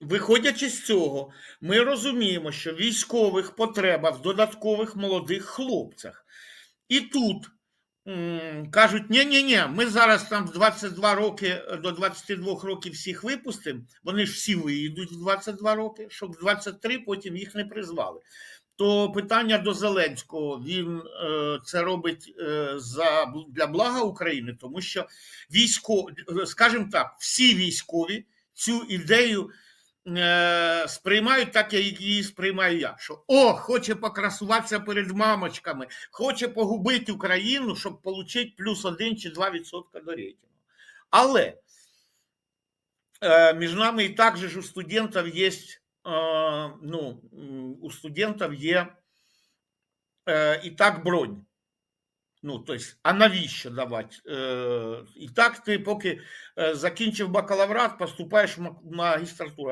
Виходячи з цього, ми розуміємо, що військових потреба в додаткових молодих хлопцях. І тут м, кажуть: ні ні ні ми зараз там в 22 роки до 22 років всіх випустимо. Вони ж всі виїдуть в 22 роки, щоб в 23 потім їх не призвали. То питання до Зеленського він е, це робить е, за для блага України, тому що військо, скажімо так, всі військові цю ідею е, сприймають так, як її сприймаю я. Що о, хоче покрасуватися перед мамочками, хоче погубити Україну, щоб отримати плюс 1 чи 2% до рейтингу. Але е, між нами і так же ж у студентів є, е, ну, у студентів є і так бронь. Ну, тобто, а навіщо давати? Е, і так ти, поки е, закінчив бакалаврат, поступаєш в магістратуру.